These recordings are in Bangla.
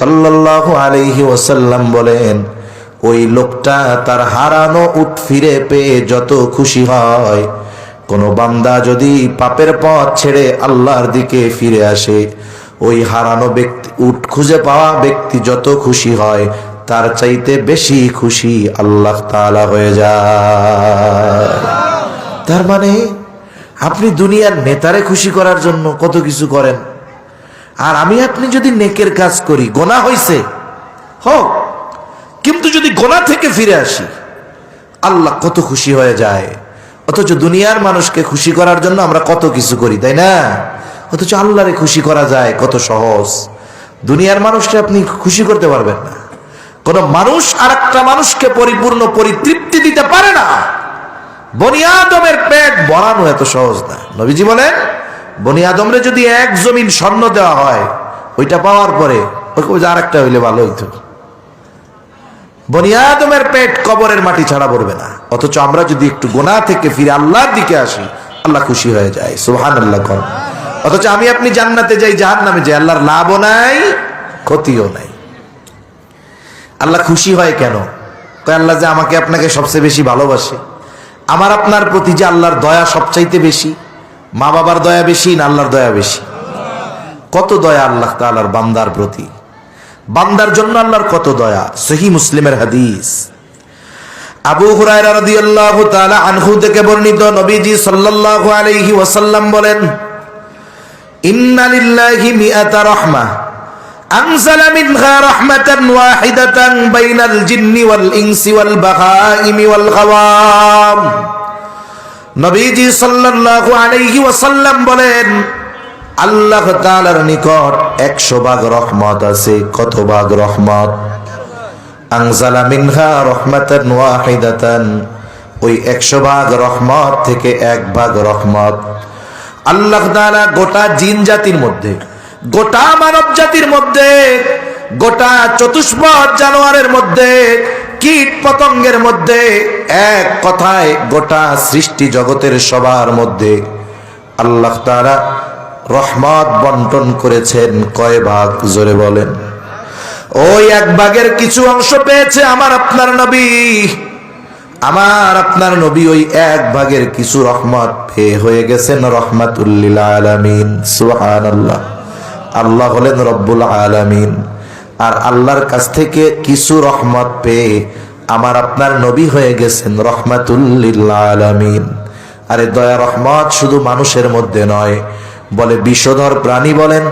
সাল্লাল্লাহু আলাইহি ওয়াসাল্লাম বলেন, ওই লোকটা তার হারানো উট ফিরে পেয়ে যত খুশি হয়। কোনো বান্দা যদি পাপের পথ ছেড়ে আল্লাহর দিকে ফিরে আসে, ওই হারানো ব্যক্তি, উট খুঁজে পাওয়া ব্যক্তি যত খুশি হয়, তার চাইতে বেশি খুশি আল্লাহ তাআলা হয়ে যায়। তার মানে আপনি দুনিয়ার নেতারে খুশি করার জন্য কত কিছু করেন? আর আমি আপনি যদি নেকের কাজ করি, গোনা হইছে? হোক কিন্তু যদি গোনা থেকে ফিরে আসি, আল্লাহ কত খুশি হয়ে যায়। অথচ দুনিয়ার মানুষকে খুশি করার জন্য আমরা কত কিছু করি, তাই না? অথচ আল্লাহরে খুশি করা যায় কত সহজ। দুনিয়ার মানুষকে আপনি খুশি করতে পারবেন না। কোন মানুষ আর একটা মানুষকে পরিপূর্ণ পরিতৃপ্তি দিতে পারে না। বনিয়াদমের পেট বরানো এত সহজ না। নবীজি বলেন বনিয়াদমরে যদি এক জমিন স্বর্ণ দেওয়া হয়, ওইটা পাওয়ার পরে ওই আর একটা হইলে ভালো হইতো। বনিয়াদমের পেট কবরের মাটি ছাড়া পড়বে না। অথচ আমরা যদি একটু গোনা থেকে ফিরে আল্লাহর দিকে আসি, আল্লাহ খুশি হয়ে যায়। সুহান আল্লাহ কর। অথচ আমি আপনি জান্নাতে যাই জাহান নামে যাই, আল্লাহর লাভও নাই, ক্ষতিও নাই। আল্লাহ খুশি হয় কেন? আল্লাহ যে আমাকে আপনাকে সবচেয়ে বেশি ভালোবাসে। আমার আপনার প্রতি যে আল্লাহর দয়া সবচাইতে বেশি। মা বাবার দয়া বেশি না আল্লাহর দয়া বেশি? কত দয়া আল্লাহ তালার বান্দার প্রতি? বান্দার জন্য আল্লাহর কত দয়া? সহি মুসলিমের হাদিস। আবু হুরায়রা রাদিয়াল্লাহু তাআলা আনহু থেকে বর্ণিত নবীজি সাল্লাল্লাহু আলাইহি ওয়াসাল্লাম বলেন, ইন্না লিল্লাহি মিআতা রাহমা। আনজালা মিনহা রাহমাতান ওয়াহিদাতান বাইনাল জিন্নি ওয়াল ইনসি ওয়াল বাহাইমি ওয়াল গাওয়াম নবীজি সাল্লাল্লাহু আলাইহি ওয়াসাল্লাম বলেন, আল্লাহ তাআলার নিকট 100 ভাগ রহমত আছে। কত ভাগ রহমত? আনজালা মিনহা রহমাতান ওয়াহিদাতান। ওই 100 ভাগ রহমত থেকে এক ভাগ রহমত। আল্লাহ তাআলা গোটা জিন জাতির মধ্যে, গোটা মানব জাতির মধ্যে, গোটা চতুষ্পদ জানোয়ারের মধ্যে কীট পতঙ্গের মধ্যে এক কথায় গোটা সৃষ্টি জগতের সবার মধ্যে আল্লাহ তারা রহমত বন্টন করেছেন কয় ভাগ? জোরে বলেন। ওই এক ভাগের কিছু অংশ পেয়েছে আমার আপনার নবী। আমার আপনার নবী ওই এক ভাগের কিছু রহমত পেয়ে হয়ে গেছেন রহমাতুল্লিল আলামিন। সুবহানাল্লাহ। আল্লাহ আল্লাহ হলেন রব্বুল আলামিন। আর আল্লাহর কাছ থেকে কিছু রহমত পেয়ে আমার আপনার নবী হয়ে গেছেন, রহমাতুল্লিল আলামিন। আরে দয়া রহমত শুধু মানুষের মধ্যে নয়, বলে বিষধর প্রাণী বলেন,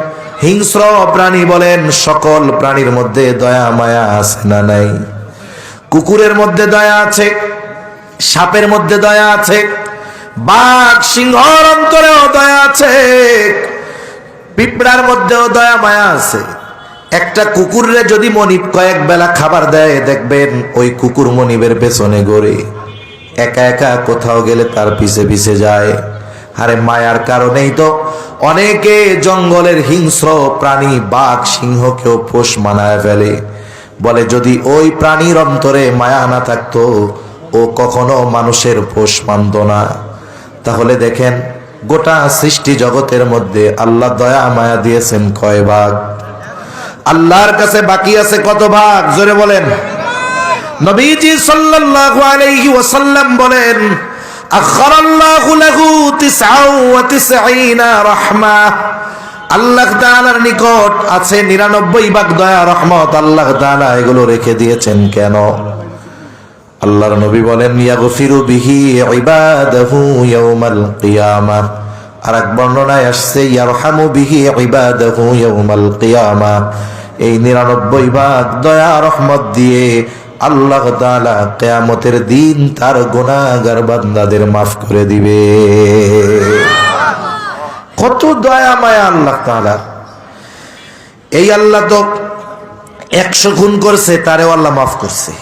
হিংস্র প্রাণী বলেন, সকল প্রাণীর মধ্যে দয়া, মায়া আছে না নাই? কুকুরের মধ্যে দয়া আছে, সাপের মধ্যে দয়া আছে, বাঘ সিংহর অন্তরেও দয়া আছে, পিঁপড়ার মধ্যেও দয়া, মায়া আছে। একটা কুকুররে যদি মনিব কয়েক বেলা খাবার দেয়, দেখবেন ওই কুকুর মনিবের পেছনে গড়ে একা একা কোথাও গেলে তার পিছে পিছে যায়। আরে মায়ার কারণেই তো অনেকে জঙ্গলের হিংস্র প্রাণী বাঘ, সিংহকেও পোষ মানায় ফেলে। বলে, যদি ওই প্রাণীর অন্তরে মায়া না থাকতো, ও কখনো মানুষের পোষ মানত না। তাহলে দেখেন, গোটা সৃষ্টি জগতের মধ্যে আল্লাহ দয়া মায়া দিয়েছেন কয় ভাগ? আল্লাহর কাছে বাকি আছে কত ভাগ? জোরে বলেন। নবীজি সাল্লাল্লাহু আলাইহি ওয়াসাল্লাম বলেন, আখরাল্লাহু লাহু 99 রাহমা। আল্লাহ তাআলার নিকট আছে 99 ভাগ দয়া, রহমত। আল্লাহ তাআলা এগুলো রেখে দিয়েছেন কেন? আল্লাহর নবী বলেন, ইয়াগফিরু বিহি ইবাদাহু ইয়াউমাল কিয়ামা। আর এক বর্ণনায় আসছে, ইয়ারহামু বিহি ইবাদাহু ইয়াউমাল কিয়ামা। এই নিরানব্বই ভাগ দয়া, রহমত দিয়ে আল্লাহ তাআলা কিয়ামতের দিন তার গুনাহগার বান্দাদের মাফ করে দিবে। কত দয়া, মায়া আল্লাহ তাআলা। এই আল্লাহ তো একশো খুন করছে, তারেও আল্লাহ মাফ করছে।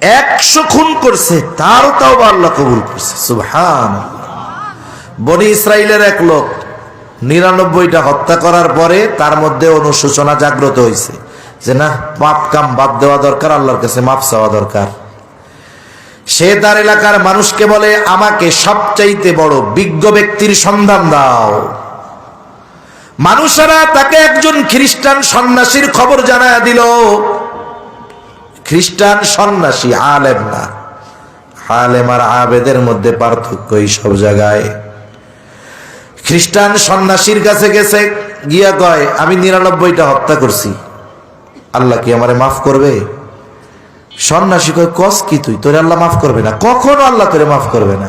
একশো খুন করছে, তারও তাও আল্লাহ কবুল করছে। সুবহান বনি ইসরায়েলের এক লোক নিরানব্বইটা হত্যা করার পরে তার মধ্যে অনুশোচনা জাগ্রত হয়েছে যে না, পাপ কাম বাদ দেওয়া দরকার, আল্লাহর কাছে মাপ চাওয়া দরকার। সে তার এলাকার মানুষকে বলে, আমাকে সবচাইতে বড় বিজ্ঞ ব্যক্তির সন্ধান দাও। মানুষেরা তাকে একজন খ্রিস্টান সন্ন্যাসীর খবর জানায় দিল। খ্রিস্টান সন্ন্যাসী আলেম না। আলেম আর আবেদের মধ্যে পার্থক্য এই সব জায়গায়। খ্রিস্টান সন্ন্যাসীর কাছে গেছে, গিয়া কয়, আমি নিরানব্বইটা হত্যা করছি। আল্লাহ কি আমারে মাফ করবে? সন্ন্যাসী কয়, কস কি তুই? তোরে আল্লাহ মাফ করবে না? কখনো আল্লাহ তোরে মাফ করবে না?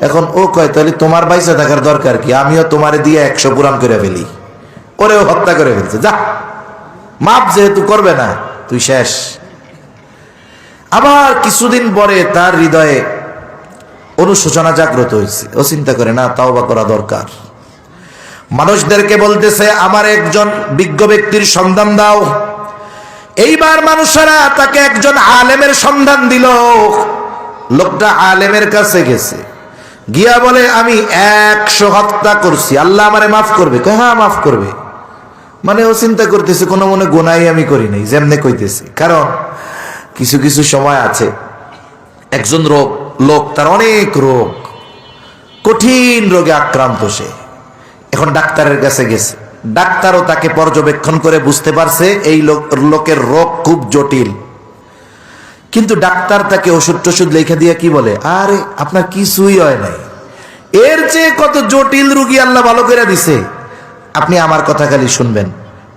এখন ও কয়, তাহলে তোমার বাইসে থাকার দরকার কি? আমিও তোমারে দিয়ে একশো পুরাণ করে ফেলি। ওরেও হত্যা করে ফেলছে। যা মাফ যেহেতু করবে না, তুই শেষ। আবার কিছুদিন পরে তার হৃদয়ে অনুশোচনা জাগ্রত হয়েছে। ও চিন্তা করে, না তাও বা করা দরকার। মানুষদেরকে বলতেছে, আমার একজন বিজ্ঞ ব্যক্তির সন্ধান দাও। এইবার মানুষেরা তাকে একজন আলেমের সন্ধান দিল। লোকটা আলেমের কাছে গেছে। গিয়া বলে, আমি একশো হত্যা করছি। আল্লাহ আমারে মাফ করবে। হ্যাঁ মাফ করবে। মানে ও চিন্তা করতেছে, কোনো মনে গোনাই আমি করি নাই, যেমনে কইতেছি। কারণ কিছু কিছু সময় আছে, একজন রোগ, লোক, তার অনেক রোগ, কঠিন রোগে আক্রান্ত সে। এখন ডাক্তারের কাছে গেছে। ডাক্তারও তাকে পর্যবেক্ষণ করে বুঝতে পারছে, এই লোক, লোকের রোগ খুব জটিল। কিন্তু ডাক্তার তাকে ওষুধ টষুধ লেখা দিয়ে কি বলে? আরে, আপনার কিছুই হয় নাই। এর চেয়ে কত জটিল রুগী আল্লাহ ভালো করে দিছে। আপনি আমার কথা খালি শুনবেন।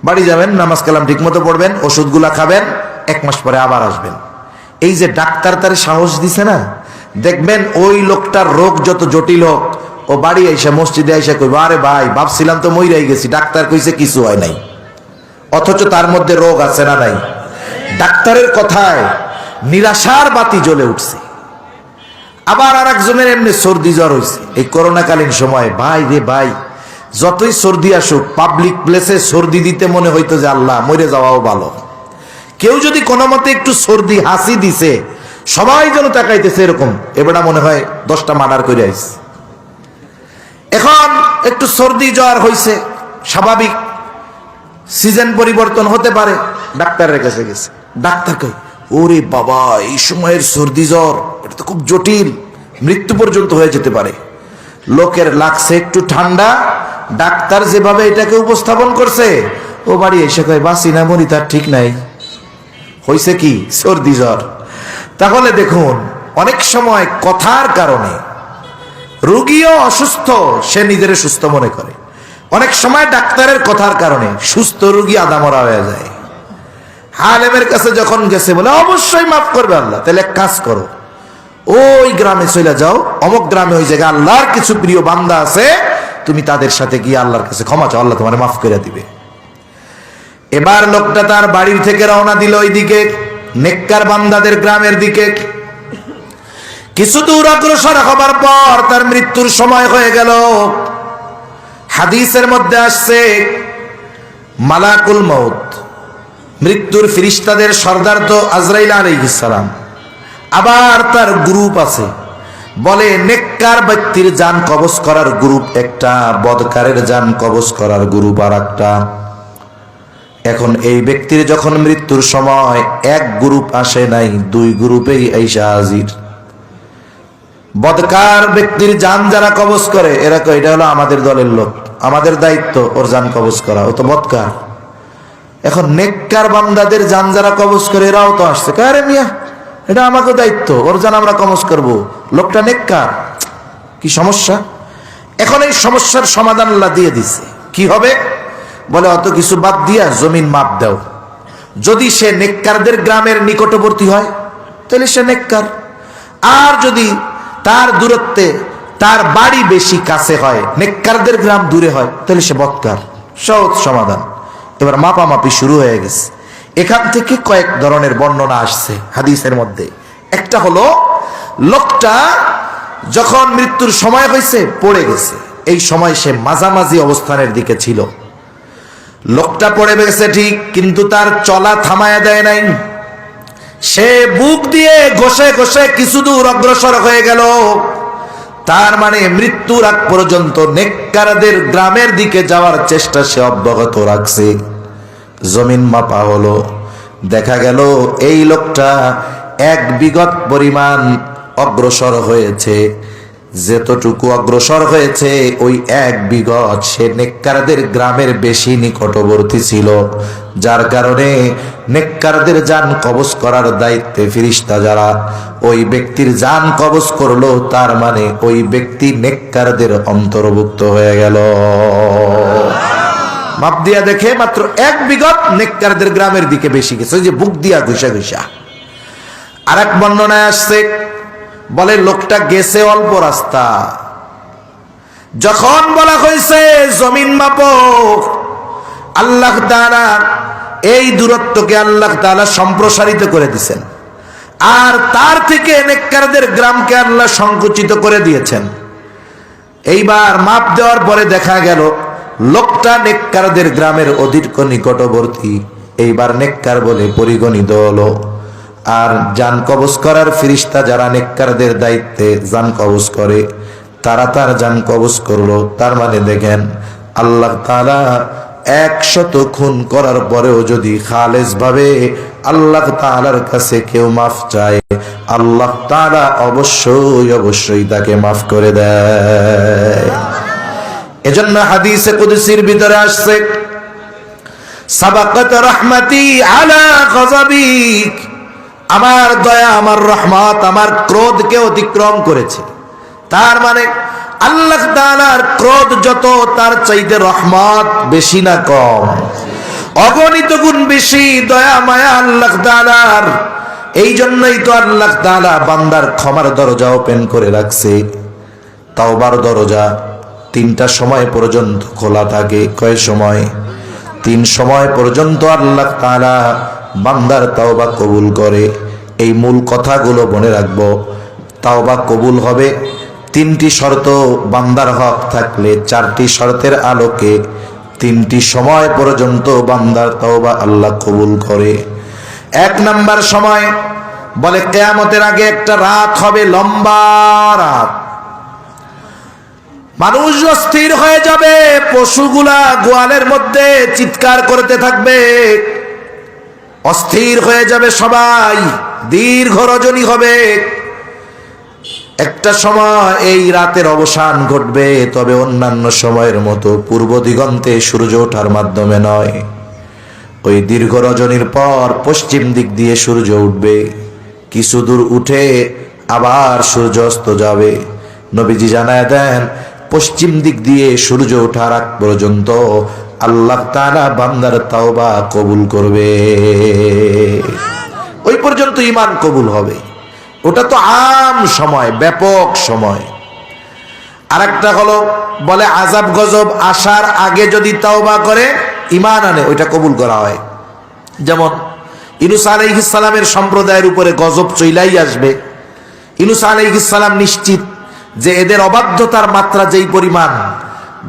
বাড়ি যাবেন, নামাজ কালাম ঠিক মতো পড়বেন, ওষুধগুলা খাবেন, এক মাস পরে আবার আসবেন। এই যে ডাক্তার তার সাহস দিছে না, দেখবেন ওই লোকটার রোগ যত জটিল হোক ও বাড়ি আইসা, মসজিদে আইসা কইব, আরে ভাই, ভাবছিলাম তো মইরাই গেছি, ডাক্তার কইছে কিছু হয় নাই। অথচ তার মধ্যে রোগ আছে না নাই? ডাক্তারের কথায় নিরাশার বাতি জ্বলে উঠছে। আবার আর একজনের এমনি সর্দি জ্বর হয়েছে এই করোনাকালীন সময়, ভাই রে ভাই, যতই সর্দি আসুক পাবলিক প্লেসে সর্দি দিতে মনে হইতো যে আল্লাহ, মরে যাওয়াও ভালো। কেউ যদি কোনো মতে একটু সর্দি, হাসি দিছে, সবাই যেন তাকাইতেছে এরকম। এবারটা মনে হয় দশটা মার্ডার করে আইছে। এখন একটু সর্দি জ্বর হয়েছে স্বাভাবিক। সিজন পরিবর্তন হতে পারে, ডাক্তারের কাছে গেছে। ডাক্তার ওরে বাবা, এই সময়ের সর্দি জ্বর, এটা তো খুব জটিল, মৃত্যু পর্যন্ত হয়ে যেতে পারে। লোকের লাগছে একটু ঠান্ডা, ডাক্তার যেভাবে এটাকে উপস্থাপন করছে, ও বাড়ি এসে কয়, বাসি না তার ঠিক নাই। হয়েছে কি? সর্দি জ্বর। তাহলে দেখুন, অনেক সময় কথার কারণে রোগীও অসুস্থ, সে নিজের সুস্থ মনে করে। অনেক সময় ডাক্তারের কথার কারণে সুস্থ রোগী আদামরা হয়ে যায়। হালেমের কাছে যখন গেছে বলে, অবশ্যই মাফ করবে আল্লাহ, তাহলে এক কাজ করো। ওই গ্রামে চলে যাও, অমুক গ্রামে ওই জায়গায় আল্লাহর কিছু প্রিয় বান্দা আছে, তুমি তাদের সাথে গিয়ে আল্লাহর কাছে ক্ষমা চাও, আল্লাহ তোমার মাফ করে দিবে। এবার লোকটা তার বাড়ির থেকে রওনা দিল ওইদিকে, নেককার বান্দাদের গ্রামের দিকে। কিছু দূর অগ্রসর হবার পর তার মৃত্যুর সময় হয়ে গেল। হাদিসের মধ্যে আসছে, মালাকুল মৌত মৃত্যুর ফিরিস্তাদের সর্দার তো আজরাইল আলাইহিসালাম আবার তার গ্রুপ আছে। বলে, নেককার ব্যক্তির যান কবজ করার গ্রুপ একটা, বদকারের যান কবজ করার গ্রুপ আর একটা এখন এই ব্যক্তির যখন মৃত্যুর সময় এক গ্রুপ আসে নাই, দুই গ্রুপেই এইসা হাজির। বদকার ব্যক্তির যান যারা কবজ করে এরা এটা হলো আমাদের দলের লোক। আমাদের দায়িত্ব ওর যান কবজ করা। ও তো বদকার। এখন নেককার বান্দাদের যান যারা কবজ করে এরাও তো আসছে। কয়, আরে মিয়া এটা আমাকে দায়িত্ব। ওর যান আমরা কবজ করব। লোকটা নেককার। কি সমস্যা? এখন এই সমস্যার সমাধান আল্লাহ দিয়ে দিছে। কি হবে? বলে অত কিছু বাদ দিয়া জমিন মাপ দাও। যদি সে নেককারদের গ্রামের নিকটবর্তী হয় তাহলে সে নেককার। আর যদি তার দূরত্বে তার বাড়ি বেশি কাছে হয়, নেককারদের গ্রাম দূরে হয়, তাহলে সে বৎকার, সহজ সমাধান। এবার মাপামাপি শুরু হয়ে গেছে। এখান থেকে কয়েক ধরনের বর্ণনা আসছে হাদিসের মধ্যে। একটা হলো, লোকটা যখন মৃত্যুর সময় হয়েছে, পড়ে গেছে। এই সময় সে মাঝামাঝি অবস্থানের দিকে ছিল। লোকটা পড়ে গেছে ঠিক, কিন্তু তার চলা থামায়া দেয় নাই। সে বুক দিয়ে ঘষে ঘষে কিছু দূর অগ্রসর হয়ে গেল। তার মানে মৃত্যুর আগ পর্যন্ত নেককারদের গ্রামের দিকে যাওয়ার চেষ্টা সে অব্যাহত রাখছে। জমিন মাপা হলো। দেখা গেল এই লোকটা এক বিগত পরিমাণ অগ্রসর হয়েছে। যেতটুকু অগ্রসর হয়েছে, ওই এক বিগত সে নেককারদের গ্রামের বেশি নিকটবর্তী ছিল। যার কারণে নেককারদের যান কবজ করার দায়িত্বে ফিরিস্তা যারা, ওই ব্যক্তির যান কবজ করল, তার মানে ওই ব্যক্তি নেককারদের অন্তর্ভুক্ত হয়ে গেল। মাপ দিয়া দেখে মাত্র এক বিগত নেককারদের গ্রামের দিকে বেশি গেছে, ওই যে বুক দিয়া ঘুষা ঘুষা। আর এক বর্ণনায় আসছে বলে, লোকটা গেছে অল্প রাস্তা। যখন বলা হয়েছে, জমিন মাপ আল্লাহ তাআলা এই দূরত্বকে আল্লাহ তাআলা সম্প্রসারিত করে দিছেন আর তার থেকে নেককারদের গ্রামকে আল্লাহ সংকুচিত করে দিয়েছেন। এইবার মাপ দেওয়ার পরে দেখা গেল, লোকটা নেককারদের গ্রামের অধিক নিকটবর্তী। এইবার নেককার বলে পরিগণিত হলো। আর যান কবজ করার ফিরিস্তা যারা নেককারদের দায়িত্বে যান কবজ করে, তারা তার যান কবজ করল। তার মানে দেখেন, আল্লাহ তাআলা একশত খুন করার পরেও যদি খালেজ ভাবে আল্লাহ তাআলার কাছে কেউ মাফ চায়, আল্লাহ তাআলা অবশ্যই অবশ্যই তাকে মাফ করে দেয়। এজন্য হাদিসে কুদসির ভিতরে আসছে, সাবাকাত রাহমাতি আলা গযাবিক আমার দয়া, আমার রহমত, আমার ক্রোধকে অতিক্রম করেছে। তার মানে আল্লাহ তাআলার ক্রোধ যত, তার চাইতে রহমত বেশি না কম। অগণিত গুণ বেশি, দয়া, মায়া আল্লাহ তাআলার। এই জন্যই তো আল্লাহ তাআলা বান্দার ক্ষমার দরজা ওপেন করে রাখছে। তাওবার দরজা তিনটা সময় পর্যন্ত খোলা থাকে। কয় সময়? তিন সময় পর্যন্ত আল্লাহ তাআলা বান্দার তাওবা কবুল করে। এই মূল কথাগুলো মনে রাখব। তাওবা কবুল হবে তিনটি শর্ত। বান্দার হক থাকলে চারটি শর্তের আলোকে তিনটি সময় পর্যন্ত বান্দার তাওবা আল্লাহ কবুল করে। এক নাম্বার সময় বলে কেয়ামতের আগে একটা রাত হবে লম্বা রাত। মানুষ অস্থির হয়ে যাবে, পশুগুলা গোয়ালের মধ্যে চিৎকার করতে থাকবে। অস্থির হয়ে যাবে সবাই, দীর্ঘ রজনী হবে। একটা সময় এই রাতের অবসান ঘটবে, তবে অন্যান্য সময়ের মতো পূর্ব দিগন্তে সূর্য ওঠার মাধ্যমে নয়। ওই দীর্ঘ রজনীর পর পশ্চিম দিক দিয়ে সূর্য উঠবে। কিছু দূর উঠে আবার সূর্য অস্ত যাবে। নবীজি জানায় দেন পশ্চিম দিক দিয়ে সূর্য ওঠার আগ পর্যন্ত আল্লাহ তাআলা বান্দার তাওবা কবুল করবে। ওই পর্যন্ত ইমান কবুল হবে। ওটা তো আম সময়, ব্যাপক সময়। আরেকটা হলো, বলে আজাব গজব আসার আগে যদি তাওবা করে ইমান আনে, ওইটা কবুল করা হয়। যেমন, ইনুস আলাইহিসালামের সম্প্রদায়ের উপরে গজব চইলাই আসবে। ইনুস আলাইহিসালাম নিশ্চিত যে এদের অবাধ্যতার মাত্রা যেই পরিমাণ,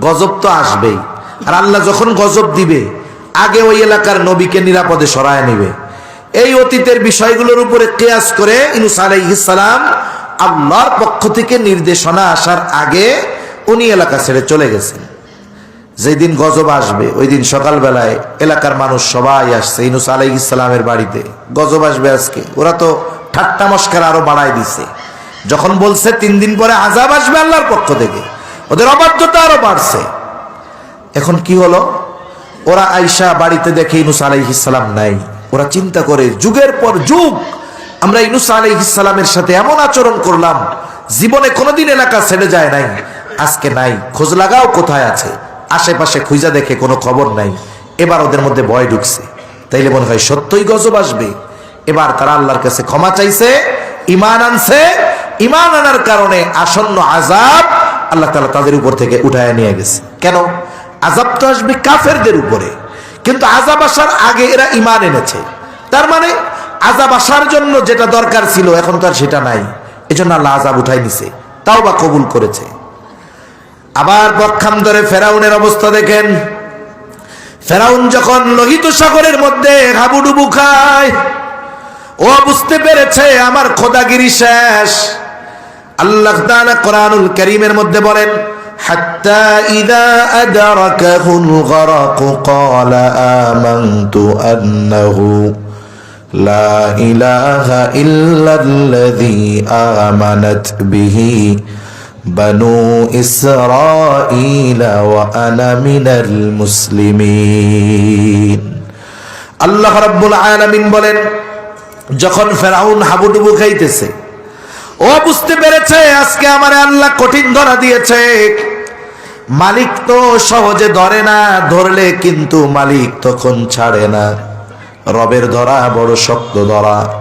গজব তো আসবেই। আর আল্লাহ যখন গজব দিবে, আগে ওই এলাকার নবীকে নিরাপদে সরায় নেবে। এই অতীতের বিষয়গুলোর উপরে কেয়াস করে ইনুস আলাইহিসালাম আল্লাহর পক্ষ থেকে নির্দেশনা আসার আগে উনি এলাকা ছেড়ে চলে গেছেন। যেদিন গজব আসবে, ওই দিন সকালবেলায় এলাকার মানুষ সবাই আসছে ইনুস আলাই ইসলামের বাড়িতে। গজব আসবে আজকে। ওরা তো ঠাট্টা মস্কার আরও বাড়াই দিছে। যখন বলছে তিন দিন পরে আজাব আসবে আল্লাহর পক্ষ থেকে, ওদের অবাধ্যতা আরও বাড়ছে। এখন কি হলো? ওরা আইসা বাড়িতে দেখে ইনুস আলাইহিসালাম নাই। ওরা চিন্তা করে, যুগের পর যুগ আমরা ইনুস আলাইহিসালামের সাথে এমন আচরণ করলাম, জীবনে কোনোদিন এলাকা ছেড়ে যায় নাই। আজকে নাই, খোঁজ লাগাও কোথায় আছে। আশেপাশে খুঁজা দেখে কোনো খবর নাই। এবার ওদের মধ্যে ভয় ঢুকছে। তাইলে মনে হয় সত্যই গজব আসবে। এবার তারা আল্লাহর কাছে ক্ষমা চাইছে ইমান আনছে ইমান আনার কারণে আসন্ন আজাব আল্লাহ তালা তাদের উপর থেকে উঠায় নিয়ে গেছে। কেন? আজাব তো আসবে কাফেরদের উপরে। কিন্তু আজাব আসার আগে এরা ইমান এনেছে। তার মানে আজাব আসার জন্য যেটা দরকার ছিল, এখন তো আর সেটা নাই। এজন্য আল্লাহ আজাব উঠাই নিছে। তাও বা কবুল করেছে। আবার পক্ষান্তরে ফেরাউনের অবস্থা দেখেন। ফেরাউন যখন লোহিত সাগরের মধ্যে হাবুডুবু খায়, ও বুঝতে পেরেছে, আমার খোদাগিরি শেষ। আল্লাহ তাআলা কোরআনুল কারীমের মধ্যে বলেন حتى إذا أدركه الغرق قال آمنت أنه لا إله إلا الذي آمنت به বানু ইসরাঈল ওয়া আনা মিনাল মুসলিমিন আল্লাহ রাব্বুল আলামিন বলেন যখন ফেরাউন হাবুডুবু খাইতেছে ও বুঝতে পেরেছে, আজকে আমার আল্লাহ কঠিন ধরা দিয়েছে। মালিক তো সহজে ধরে না, ধরলে কিন্তু মালিক তখন ছাড়ে না। রবের ধরা বড় শক্ত ধরা।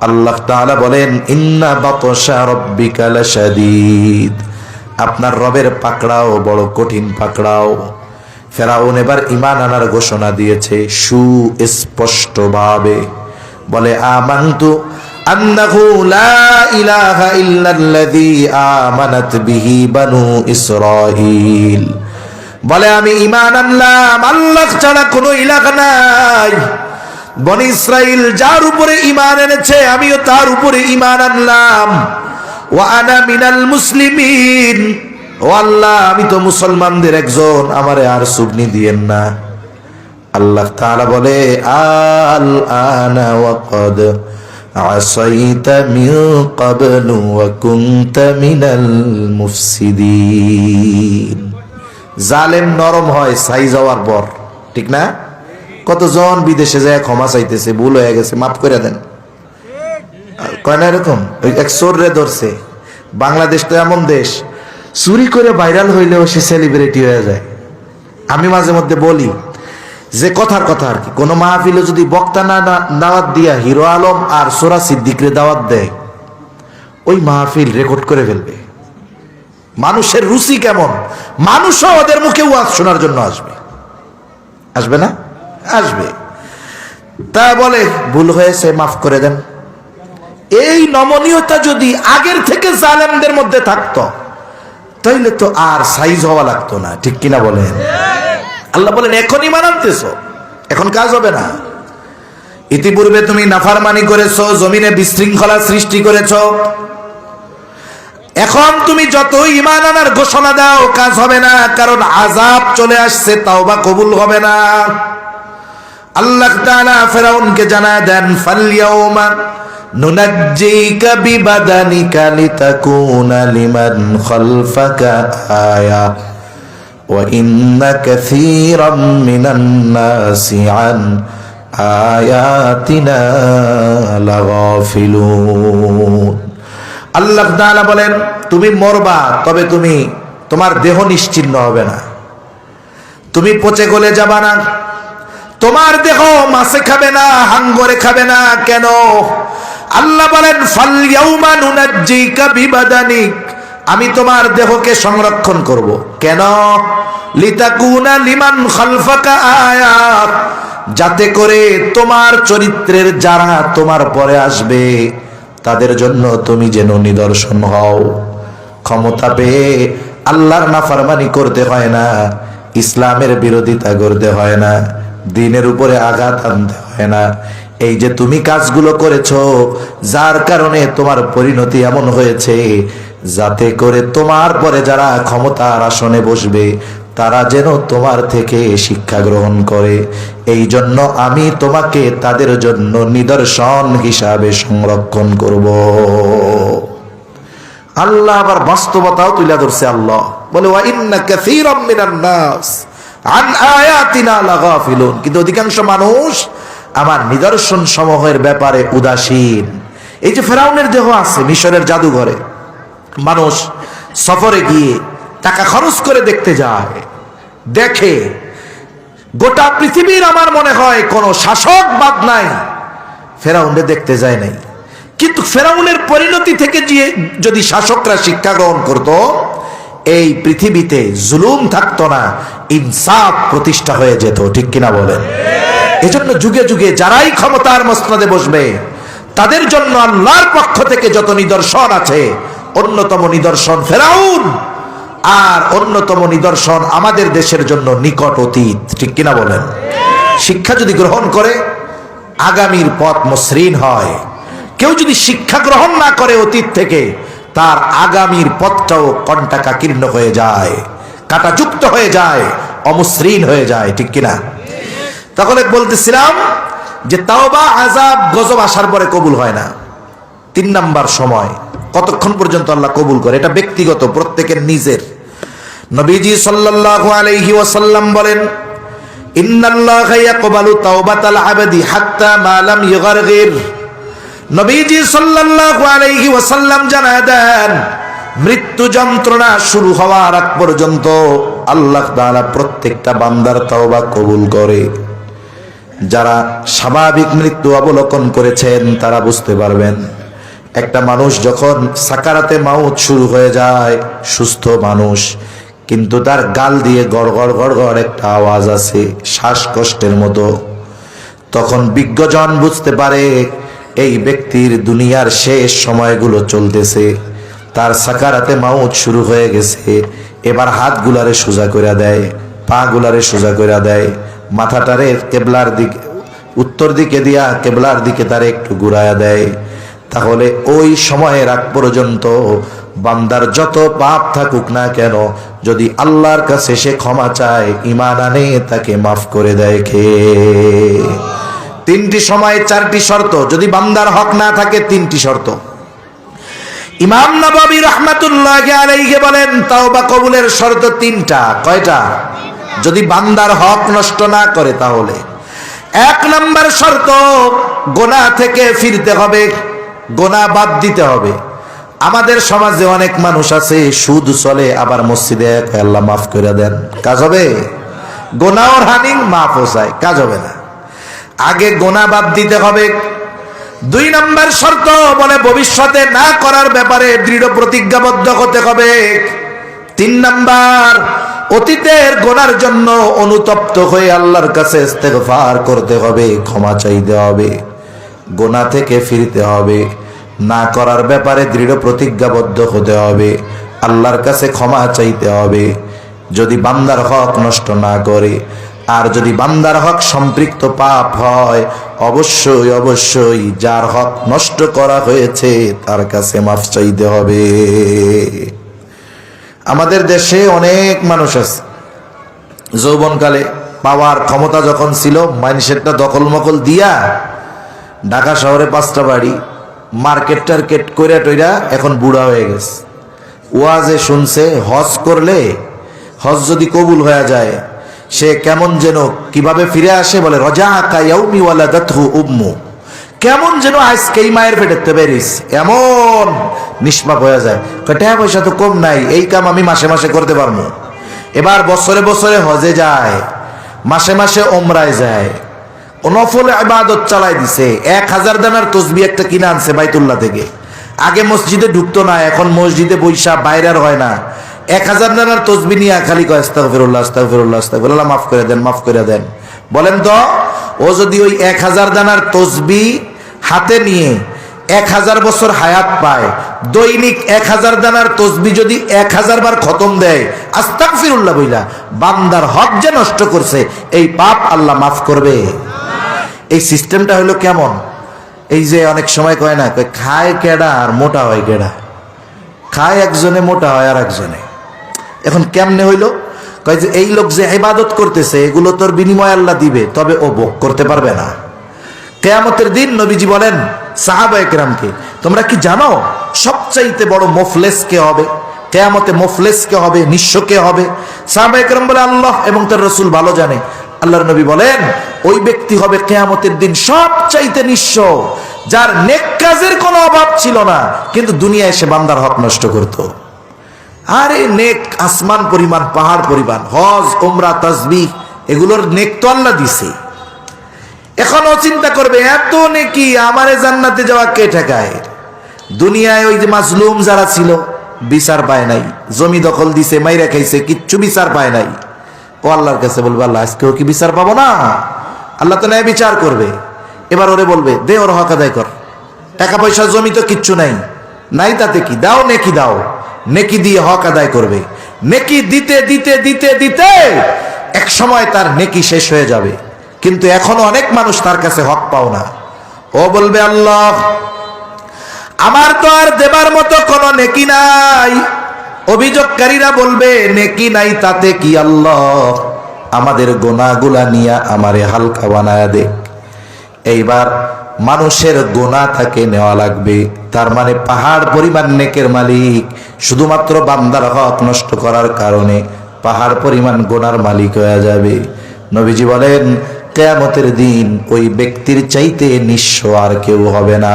আল্লাহ তাআলা বলেন, ইন্না বাতশা রাব্বিকা লাশাদীদ। আপনার রবের পাকড়াও বড় কঠিন পাকড়াও। ফেরাউন এবার ইমান আনার ঘোষণা দিয়েছে সুস্পষ্টভাবে। বলে, আমান্তু বলে, আমি ঈমান আনলাম, আল্লাহ ছাড়া কোনো ইলাহ নাই। বনি ইসরাইল যার উপরে ঈমান এনেছে, আমিও তার উপরে ইমান আনলাম। ওয়া আনা মিনাল মুসলিমিন। ও আল্লাহ, আমি তো মুসলমানদের একজন, আমারে আর সুবনি দিয়েন না। আল্লাহ তাআলা বলে, আল আনা মিন ক্বাবলু ওয়া কুনতা মিনাল মুফসিদিন জালেম নরম হয় সাই যাওয়ার পর। ঠিক না? কতজন বিদেশে যায়, ক্ষমা চাইতেছে, ভুল হয়ে গেছে, মাফ করে দেন। কয় না এরকম? ওই এক রে ধরছে। বাংলাদেশ তো এমন দেশ, চুরি করে ভাইরাল হইলেও সে সেলিব্রিটি হয়ে যায়। আমি মাঝে মধ্যে বলি যে কথার কথা আর কি। কোনো মাহফিলে যদি বক্তা না দাওয়াত দিয়া হিরো আলম আর সোরা সিদ্দিকরে দাওয়াত দেয়, ওই মাহফিল রেকর্ড করে ফেলবে। মানুষের রুচি কেমন? মানুষও ওদের মুখে ওয়াজ শোনার জন্য আসবে। আসবে না? আসবে। তা বলে, ভুল হয়েছে, মাফ করে দেন। এই নমনীয়তা যদি আগের থেকে জালেমদের মধ্যে থাকতো, তাইলে তো আর সাইজ হওয়া লাগতো না, ঠিক কিনা বলেন? আল্লাহ বলেন এখনই মানানতেছ এখন কাজ হবে না। ইতিপূর্বে তুমি নাফারমানি করেছ, জমিনে বিশৃঙ্খলা সৃষ্টি করেছ। এখন তুমি যত ইমান আনার ঘোষণা দাও, কাজ হবে না, কারণ আজাব চলে আসছে তাও বা কবুল হবে না। আল্লাহ তাআলা ফেরাউনকে জানায় দেন ফালইয়াউমা নুনাজ্জিকা বিবাদানিকা লিতাকুনা লিমান খালফাকা আয়া ইন্না কাসীরাম মিনান নাসি আন আয়াতিনা লাগাফিলুন আল্লাহ তাআলা বলেন, তুমি মরবা, তবে তুমি তোমার দেহ নিশ্চিন্ন হবে না। তুমি পচে গলে যাবা না। তোমার দেহ মাছে খাবে না, হাঙ্গরে খাবে না। কেন? আল্লাহ বলেন, ফাল ইয়াউমা নুনাজ্জিকা বিবাদানিক। আমি তোমার দেহকে সংরক্ষণ করব। কেন? লিতাকুনা লিমান খালফাকা আয়াত। যাতে করে তোমার চরিত্রের যারা তোমার পরে আসবে, তাদের জন্য তুমি যেন নিদর্শন হও। ক্ষমতা পেয়ে আল্লাহর নাফরমানি করতে হয় না, ইসলামের বিরোধিতা করতে হয় না, দিনের উপরে আঘাত আনতে হয় না। এই যে তুমি কাজগুলো করেছ, যার কারণে তোমার পরিণতি এমন হয়েছে যাতে করে তোমার পরে যারা ক্ষমতার আসনে বসবে, তারা যেন তোমার থেকে শিক্ষা গ্রহণ করে। এই জন্য আমি তোমাকে তাদের জন্য নিদর্শন হিসাবে সংরক্ষণ করব। আল্লাহ আবার বাস্তবতাও তুলে ধরছে আল্লাহ। বলে কিন্তু অধিকাংশ মানুষ আমার নিদর্শন সমূহের ব্যাপারে উদাসীন। এই যে ফেরাউনের দেহ আছে, মিশরের জাদুঘরে মানুষ সফরে গিয়ে টাকা খরচ করে দেখতে যায়, দেখে গোটা পৃথিবীর আমার মনে হয় কোনো শাসক বাদ নাই। ফেরাউনরে দেখতে যায় নাই। কিন্তু ফেরাউনের পরিণতি থেকে যে যদি শাসকরা শিক্ষা গ্রহণ করত, এই পৃথিবীতে জুলুম থাকতো না, ইনসাফ প্রতিষ্ঠা হয়ে যেত, ঠিক কিনা বলেন? এজন্য যুগে যুগে যারাই ক্ষমতার মসনদে বসবে, তাদের জন্য আল্লাহর পক্ষ থেকে যত নিদর্শন আছে অন্যতম নিদর্শন ফেরাউন, আর অন্যতম নিদর্শন আমাদের দেশের জন্য নিকট অতীত। ঠিক কিনা বলেন? শিক্ষা যদি গ্রহণ করে, আগামীর পথ মসৃণ হয়। কেউ যদি শিক্ষা গ্রহণ না করে অতীত থেকে, তার আগামীর পথটাও কণ্টাকাকীর্ণ হয়ে যায়, কাটাযুক্ত হয়ে যায়, অমসৃণ হয়ে যায়। ঠিক কিনা? তাহলে বলতেছিলাম যে, তাওবা আজাব গজব আসার পরে কবুল হয় না। তিন নাম্বার সময়। কতক্ষণ পর্যন্ত আল্লাহ কবুল করে? এটা ব্যক্তিগত, প্রত্যেকের নিজের। নবীজি সাল্লাল্লাহু আলাইহি ওয়াসাল্লাম বলেন, ইন্নাল্লাহা ইয়াকবালু তাওবাতাল আবদি হাত্তা মা লাম ইউগারগির। নবীজি সাল্লাল্লাহু আলাইহি ওয়াসাল্লাম জানায় দেন, মৃত্যু যন্ত্রণা শুরু হওয়ার আগ পর্যন্ত আল্লাহ তাআলা প্রত্যেকটা বান্দার তওবা কবুল করে। যারা স্বাভাবিক মৃত্যু অবলোকন করেছেন, তারা বুঝতে পারবেন। একটা মানুষ যখন সাকারাতে মাউত শুরু হয়ে যায়, সুস্থ মানুষ, কিন্তু তার গাল দিয়ে গড় গড় গড় গড় একটা আওয়াজ আছে শ্বাসকষ্টের মতো। তখন বিজ্ঞজন বুঝতে পারে, এই ব্যক্তির দুনিয়ার শেষ সময়গুলো চলতেছে। তার সাকারাতে মাউত শুরু হয়ে গেছে, এবার হাতগুলারে সোজা করে দেয় পা গুলারে সোজা করে দেয়, মাথাটারে কেবলার দিকে, উত্তর দিকে দিয়া কেবলার দিকে তারে একটু ঘুরায়া দেয়। তাহলে ওই সময়ের আগ পর্যন্ত বান্দার যত পাপ থাকুক না কেন, যদি আল্লাহর কাছে সে ক্ষমা চায় ইমান আনে, তাকে মাফ করে দেয় খে তিনটি সময় চারটি শর্ত, যদি বান্দার হক না থাকে তিনটি শর্ত। ইমাম নবাবী রহমাতুল্লাহ আলাইহি বলেন, তাওবা কবুলের শর্ত তিনটা, কয়টা? যদি বান্দার হক নষ্ট না করে তাহলে। এক নম্বর শর্ত, গোনা থেকে ফিরতে হবে। গোনা বাদ দিতে হবে। আমাদের সমাজে অনেক মানুষ আছে, সুদ চলে, আবার মসজিদে আল্লাহ মাফ করে দেন। কাজ হবে? গোনা ওর হানি মাফ হোসায় কাজ হবে না। আগে গোনা বাদ দিতে হবে। দুই নম্বর শর্ত বলে ভবিষ্যতে না করার ব্যাপারে দৃঢ় প্রতিজ্ঞাবদ্ধ হতে হবে। তিন নাম্বার, অতীতের গোনার জন্য অনুতপ্ত হয়ে আল্লাহর কাছে ইস্তেগফার করতে হবে, ক্ষমা চাইতে হবে। গোনা থেকে ফিরতে হবে। না করার ব্যাপারে দৃঢ় প্রতিজ্ঞাবদ্ধ হতে হবে। আল্লাহর কাছে ক্ষমা চাইতে হবে। যদি বান্দার হক নষ্ট না করে, আর যদি বান্দার হক সম্পৃক্ত পাপ হয়, অবশ্যই অবশ্যই যার হক নষ্ট করা হয়েছে, তার কাছে মাফ চাইতে হবে। আমাদের দেশে অনেক মানুষ আছে। যৌবনকালে পাওয়ার ক্ষমতা যখন ছিল মাইনসেটটা দখল মকল দিয়া ঢাকা শহরে পাঁচটা বাড়ি, মার্কেট টার্কেট কইরা টইরা এখন বুড়া হয়ে গেছে। ওয়াজে শুনছে, হজ করলে হজ যদি কবুল হয়ে যায়, সে কেমন যেন কীভাবে ফিরে আসে বলে রজা কায়াউমি ওয়ালা দাতহু উম্মু। কেমন যেন আজকেই মায়ের পেটেতে বেরিস এমন নিষ্পাপ হয়ে যায়। টাকা পয়সা তো কম নাই, এই কাম আমি মাসে মাসে করতে পারব। এবার বছরে বছরে হজে যায়, মাসে মাসে ওমরায় যায়। নফল ইবাদত চালাই দিছে। এক হাজার দানার তসবি একটা কিনে আনছে বাইতুল্লাহ থেকে। আগে মসজিদে ঢুকতো না, এখন মসজিদে বৈশা বাইরের হয় না। এক হাজার দানার তসবি নিয়ে খালি কয়, আস্তাগফিরুল্লাহ মাফ করে দেন, মাফ করে দেন। বলেন তো, ও যদি ওই এক হাজার দানার তসবি হাতে নিয়ে এক হাজার বছর হায়াত পায়, দৈনিক এক হাজার দানার তসবি যদি এক হাজার বার খতম দেয় আস্তাক ফিরুল্লাহ বইলা, বান্দার হক যে নষ্ট করছে, এই পাপ আল্লাহ মাফ করবে। এই সিস্টেমটা হলো কেমন? এই যে অনেক সময় কয় না খায় কেডা আর মোটা হয় কেডা? খায় একজনে, মোটা হয় আর একজনে এখন কেমনে হইল? কয় যে এই লোক যে ইবাদত করতেছে, এগুলো তোর বিনিময় আল্লাহ দিবে, তবে ও ভোগ করতে পারবে না। কেয়ামতের দিন নবীজি বলেন, সাহাবা একরামকে, তোমরা কি জানো, সবচাইতে বড় মোফলেস কে হবে? কেয়ামতে মোফলেস কে হবে, নিঃস্ব কে হবে? সাহাবা একরাম বলে, আল্লাহ এবং তার রসুল ভালো জানে। আল্লাহর নবী বলেন, ওই ব্যক্তি হবে কেয়ামতের দিন সবচাইতে নিঃস্ব, যার নেক কাজের কোনো অভাব ছিল না, কিন্তু দুনিয়ায় এসে বান্দার হক নষ্ট করতো। আরে নেক আসমান পরিমাণ, পাহাড় পরিমাণ, হজ ওমরা তাসবি এগুলোর নেক তো আল্লাহ দিছে। এখনও চিন্তা করবে, এত নেকি, আমারে জান্নাতে যাওয়া কে ঠেকায়? দুনিয়ায় ওই যে মাজলুম যারা ছিল, বিচার পায় নাই, জমি দখল দিছে, মাইরা খাইছে, কিচ্ছু বিচার পায় নাই। ও আল্লাহর কাছে বলবে, আল্লাহ, আজকেও কি বিচার পাবো না? আল্লাহ তো ন্যায় বিচার করবে। এবার ওরে বলবে, দে, ওর হক আদায় কর। টাকা পয়সা, জমি তো কিচ্ছু নাই। নাই তাতে কি? দাও, নেকি দাও। নেকি দিয়ে হক আদায় করবে। নেকি দিতে দিতে দিতে দিতে এক সময় তার নেকি শেষ হয়ে যাবে। কিন্তু এখনও অনেক মানুষ তার কাছে হক পাও না। ও বলবে, আল্লাহ, আমার তো আর দেবার মতো কোনো নেকি নাই। অভিযোগকারীরা বলবে, নেকি নাই তাতে কি আল্লাহ? আমাদের গোনাগুলা নিয়া আমারে হালকা বানায়া দে। এইবার মানুষের গোনা তাকে নেওয়া লাগবে। তার মানে পাহাড় পরিমাণ নেকের মালিক, শুধুমাত্র বান্দার হক নষ্ট করার কারণে পাহাড় পরিমাণ গোনার মালিক হয়ে যাবে। নবীজি বলেন, কেয়ামতের দিন ওই ব্যক্তির চাইতে নিঃস্ব আর কেউ হবে না।